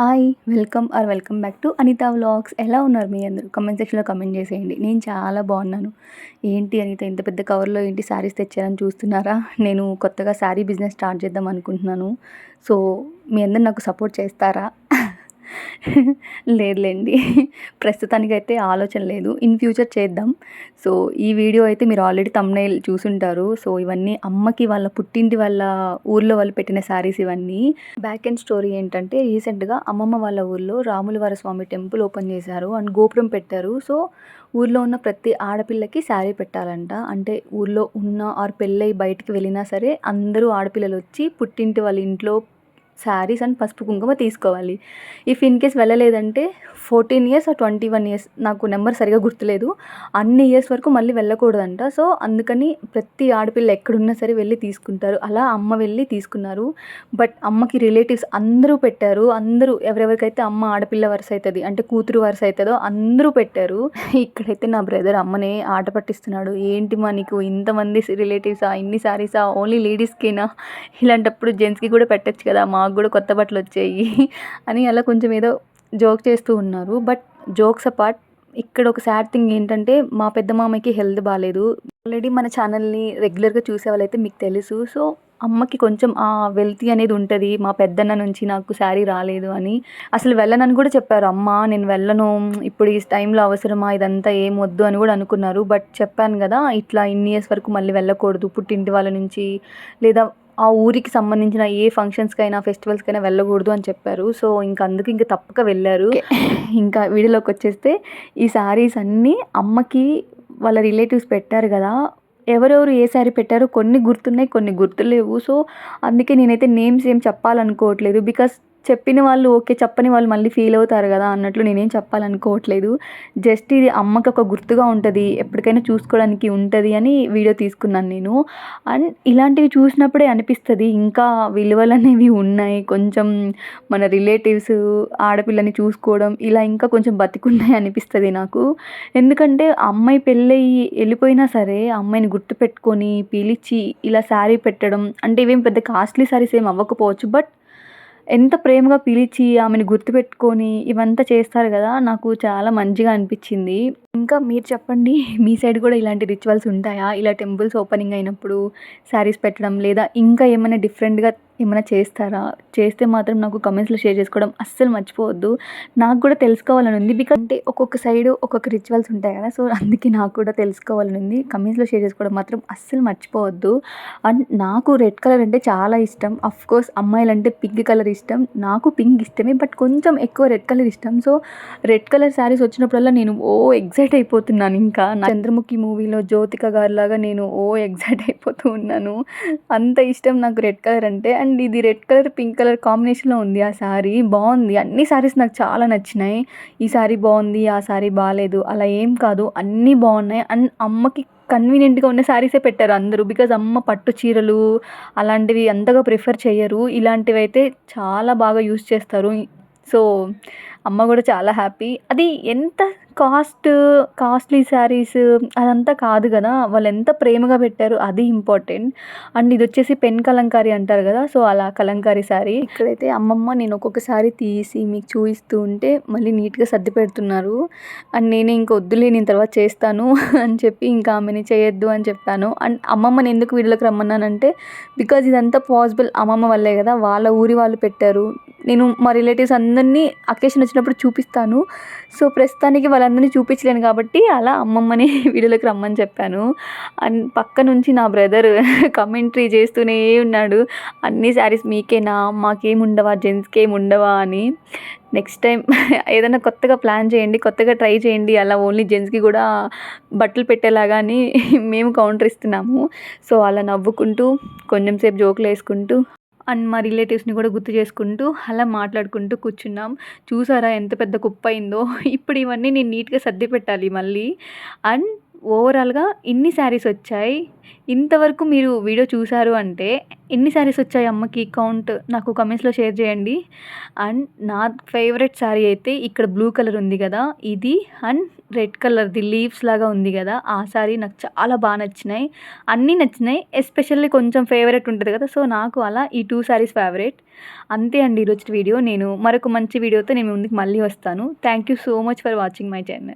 Hi welcome or welcome back to Anitha vlogs ఎలా ఉన్నారు మీ అందరూ? కమెంట్ సెక్షన్లో కమెంట్ చేసేయండి. నేను చాలా బాగున్నాను. ఏంటి అనిత ఇంత పెద్ద కవర్లో ఏంటి శారీస్ తెచ్చారని చూస్తున్నారా? నేను కొత్తగా శారీ బిజినెస్ స్టార్ట్ చేద్దాం అనుకుంటున్నాను. సో మీ అందరు నాకు సపోర్ట్ చేస్తారా? లేదులేండి. ప్రస్తుతానికైతే ఆలోచన లేదు. ఇన్ ఫ్యూచర్ చేద్దాం. సో ఈ వీడియో అయితే మీరు ఆల్రెడీ తమ్నైల్ చూసుంటారు. సో ఇవన్నీ అమ్మకి వాళ్ళ పుట్టింటి వాళ్ళ ఊర్లో వాళ్ళు పెట్టిన శారీస్ ఇవన్నీ. బ్యాక్ అండ్ స్టోరీ ఏంటంటే రీసెంట్గా అమ్మమ్మ వాళ్ళ ఊర్లో రాములవార స్వామి టెంపుల్ ఓపెన్ చేశారు. అండ్ గోపురం పెట్టారు. సో ఊర్లో ఉన్న ప్రతి ఆడపిల్లకి శారీ పెట్టాలంట. అంటే ఊర్లో ఉన్న ఆర్ పెళ్ళై బయటికి వెళ్ళినా సరే అందరూ ఆడపిల్లలు వచ్చి పుట్టింటి వాళ్ళ ఇంట్లో శారీస్ అండ్ పసుపు కుంకుమ తీసుకోవాలి. If in case వెళ్ళలేదంటే fourteen years or twenty one years నాకు నెంబర్ సరిగా గుర్తులేదు. అన్ని ఇయర్స్ వరకు మళ్ళీ వెళ్ళకూడదంట. సో అందుకని ప్రతి ఆడపిల్ల ఎక్కడున్నా సరే వెళ్ళి తీసుకుంటారు. అలా అమ్మ వెళ్ళి తీసుకున్నారు. బట్ అమ్మకి రిలేటివ్స్ అందరూ పెట్టారు. అందరూ ఎవరెవరికైతే అమ్మ ఆడపిల్ల వరుస అవుతుంది అంటే కూతురు వరుస అవుతుందో అందరూ పెట్టారు. ఇక్కడైతే నా బ్రదర్ అమ్మనే ఆట పట్టిస్తున్నాడు. ఏంటి మా నీకు ఇంతమంది రిలేటివ్సా ఇన్ని శారీసా? ఓన్లీ లేడీస్కేనా ఇలాంటప్పుడు జెంట్స్కి కూడా పెట్టచ్చు కదా మాకు కూడా కొత్త బట్టలు వచ్చాయి అని అలా కొంచెం ఏదో జోక్ చేస్తూ ఉన్నారు. బట్ జోక్స్ అపార్ట్ ఇక్కడ ఒక సాడ్ థింగ్ ఏంటంటే మా పెద్ద మామయ్యకి హెల్త్ బాగాలేదు ఆల్రెడీ మన ఛానల్ని రెగ్యులర్గా చూసే వాళ్ళైతే మీకు తెలుసు. సో అమ్మకి కొంచెం ఆ వెల్తీ అనేది ఉంటుంది. మా పెద్దన్న నుంచి నాకు శారీ రాలేదు అని అసలు వెళ్ళనని కూడా చెప్పారు. అమ్మ నేను వెళ్ళను. ఇప్పుడు ఈ టైంలో అవసరమా? ఇదంతా ఏం వద్దు అని కూడా అనుకున్నారు. బట్ చెప్పాను కదా ఇట్లా ఇన్ని ఇయర్స్ వరకు మళ్ళీ వెళ్ళకూడదు. పుట్టింటి వాళ్ళ నుంచి లేదా ఆ ఊరికి సంబంధించిన ఏ ఫంక్షన్స్కైనా ఫెస్టివల్స్కైనా వెళ్ళకూడదు అని చెప్పారు. సో ఇంకా అందుకు ఇంకా తప్పక వెళ్ళారు. ఇంకా వీడియోలోకి వచ్చేస్తే ఈ శారీస్ అన్నీ అమ్మకి వాళ్ళ రిలేటివ్స్ పెట్టారు కదా. ఎవరెవరు ఏ శారీ పెట్టారో కొన్ని గుర్తున్నాయి కొన్ని గుర్తులేవు. సో అందుకే నేనైతే నేమ్స్ ఏం చెప్పాలనుకోవట్లేదు. బికాస్ చెప్పిన వాళ్ళు ఓకే చెప్పని వాళ్ళు మళ్ళీ ఫీల్ అవుతారు కదా అన్నట్లు నేనేం చెప్పాలనుకోవట్లేదు. జస్ట్ ఇది అమ్మకి ఒక గుర్తుగా ఉంటుంది ఎప్పటికైనా చూసుకోవడానికి ఉంటుంది అని వీడియో తీసుకున్నాను నేను. అండ్ ఇలాంటివి చూసినప్పుడే అనిపిస్తుంది ఇంకా విలువలు అనేవి ఉన్నాయి. కొంచెం మన రిలేటివ్స్ ఆడపిల్లని చూసుకోవడం ఇలా ఇంకా కొంచెం బతికున్నాయి అనిపిస్తుంది నాకు. ఎందుకంటే అమ్మాయి పెళ్ళయి వెళ్ళిపోయినా సరే అమ్మాయిని గుర్తుపెట్టుకొని పిలిచి ఇలా శారీ పెట్టడం అంటే ఇవేం పెద్ద కాస్ట్లీ శారీస్ ఏం అవ్వకపోవచ్చు బట్ ఎంత ప్రేమగా పిలిచి ఆమెను గుర్తుపెట్టుకొని ఇవంతా చేస్తారు కదా నాకు చాలా మంచిగా అనిపించింది. ఇంకా మీరు చెప్పండి మీ సైడ్ కూడా ఇలాంటి రిచువల్స్ ఉంటాయా? ఇలా టెంపుల్స్ ఓపెనింగ్ అయినప్పుడు శారీస్ పెట్టడం లేదా ఇంకా ఏమైనా డిఫరెంట్గా ఏమైనా చేస్తారా? చేస్తే మాత్రం నాకు కమెంట్స్లో షేర్ చేసుకోవడం అస్సలు మర్చిపోవద్దు. నాకు కూడా తెలుసుకోవాలని ఉంది బికాజ్ అంటే ఒక్కొక్క సైడ్ ఒక్కొక్క రిచువల్స్ ఉంటాయి కదా సో అందుకే నాకు కూడా తెలుసుకోవాలని ఉంది. కమెంట్స్లో షేర్ చేసుకోవడం మాత్రం అస్సలు మర్చిపోవద్దు. అండ్ నాకు రెడ్ కలర్ అంటే చాలా ఇష్టం. అఫ్ కోర్స్ అమ్మాయిలంటే పింక్ కలర్ ఇష్టం. నాకు పింక్ ఇష్టమే బట్ కొంచెం ఎక్కువ రెడ్ కలర్ ఇష్టం. సో రెడ్ కలర్ శారీస్ వచ్చినప్పుడల్లా నేను ఓ ఎగ్జైట్ అయిపోతున్నాను ఇంకా. నా చంద్రముఖి మూవీలో జ్యోతిక గారిలాగా నేను ఓ ఎగ్జైట్ అయిపోతూ ఉన్నాను. అంత ఇష్టం నాకు రెడ్ కలర్ అంటే. అండ్ ఇది రెడ్ కలర్ పింక్ కలర్ కాంబినేషన్లో ఉంది ఆ శారీ. బాగుంది. అన్ని శారీస్ నాకు చాలా నచ్చినాయి. ఈ శారీ బాగుంది ఆ శారీ బాగాలేదు అలా ఏం కాదు. అన్నీ బాగున్నాయి. అండ్ అమ్మకి కన్వీనియంట్గా ఉన్న శారీసే పెట్టారు అందరూ. బికాజ్ అమ్మ పట్టు చీరలు అలాంటివి అంతగా ప్రిఫర్ చేయరు. ఇలాంటివి అయితే చాలా బాగా యూస్ చేస్తారు. సో అమ్మ కూడా చాలా హ్యాపీ అది ఎంత కాస్ట్ కాస్ట్లీ శారీస్ అదంతా కాదు కదా. వాళ్ళు ఎంత ప్రేమగా పెట్టారు అది ఇంపార్టెంట్. అండ్ ఇది వచ్చేసి పెన్ కలంకారీ అంటారు కదా సో అలా కలంకారీ శారీ. ఇక్కడైతే అమ్మమ్మ నేను ఒక్కొక్క శారీ తీసి మీకు చూపిస్తూ ఉంటే మళ్ళీ నీట్గా సర్ది పెడుతున్నారు. అండ్ నేనే ఇంక వద్దులే నేను తర్వాత చేస్తాను అని చెప్పి ఇంకా ఆమెని చేయొద్దు అని చెప్పాను. అండ్ అమ్మమ్మని ఎందుకు వీడియోకి రమ్మన్నానంటే బికాజ్ ఇదంతా పాసిబుల్ అమ్మమ్మ వల్లే కదా. వాళ్ళ ఊరి వాళ్ళు పెట్టారు. నేను మా రిలేటివ్స్ అందరినీ అకేషన్ వచ్చినప్పుడు చూపిస్తాను. సో ప్రస్తుతానికి వాళ్ళందరినీ చూపించలేను కాబట్టి అలా అమ్మమ్మని వీడియోలోకి రమ్మని చెప్పాను. అండ్ పక్క నుంచి నా బ్రదర్ కమెంట్రీ చేస్తూనే ఉన్నాడు. అన్ని శారీస్ మీకేనా? మాకేం ఉండవా? జెంట్స్కి ఏమి ఉండవా అని. నెక్స్ట్ టైం ఏదైనా కొత్తగా ప్లాన్ చేయండి కొత్తగా ట్రై చేయండి. అలా ఓన్లీ జెంట్స్కి కూడా బట్టలు పెట్టేలాగా అని మేము కౌంటర్ ఇస్తున్నాము. సో అలా నవ్వుకుంటూ కొంచెం సేపు జోకులు వేసుకుంటూ అండ్ మా రిలేటివ్స్ని కూడా గుర్తు చేసుకుంటూ అలా మాట్లాడుకుంటూ కూర్చున్నాం. చూసారా ఎంత పెద్ద కుప్ప అయిందో ఇప్పుడు ఇవన్నీ నేను నీట్గా సర్ది పెట్టాలి మళ్ళీ. అండ్ ఓవరాల్గా ఇన్ని శారీస్ వచ్చాయి. ఇంతవరకు మీరు వీడియో చూసారు అంటే ఎన్ని శారీస్ వచ్చాయి అమ్మకి కౌంట్ నాకు కమెంట్స్లో షేర్ చేయండి. అండ్ నా ఫేవరెట్ శారీ అయితే ఇక్కడ బ్లూ కలర్ ఉంది కదా ఇది. అండ్ రెడ్ కలర్ది లీవ్స్ లాగా ఉంది కదా ఆ శారీ నాకు చాలా బాగా నచ్చినాయి. అన్నీ నచ్చినాయి ఎస్పెషల్లీ కొంచెం ఫేవరెట్ ఉంటుంది కదా సో నాకు అలా ఈ టూ శారీస్ ఫేవరెట్. అంతే అండి ఈరోజు వీడియో. నేను మరొక మంచి వీడియోతో నేను ముందుకు మళ్ళీ వస్తాను. Thank you so much for watching my channel.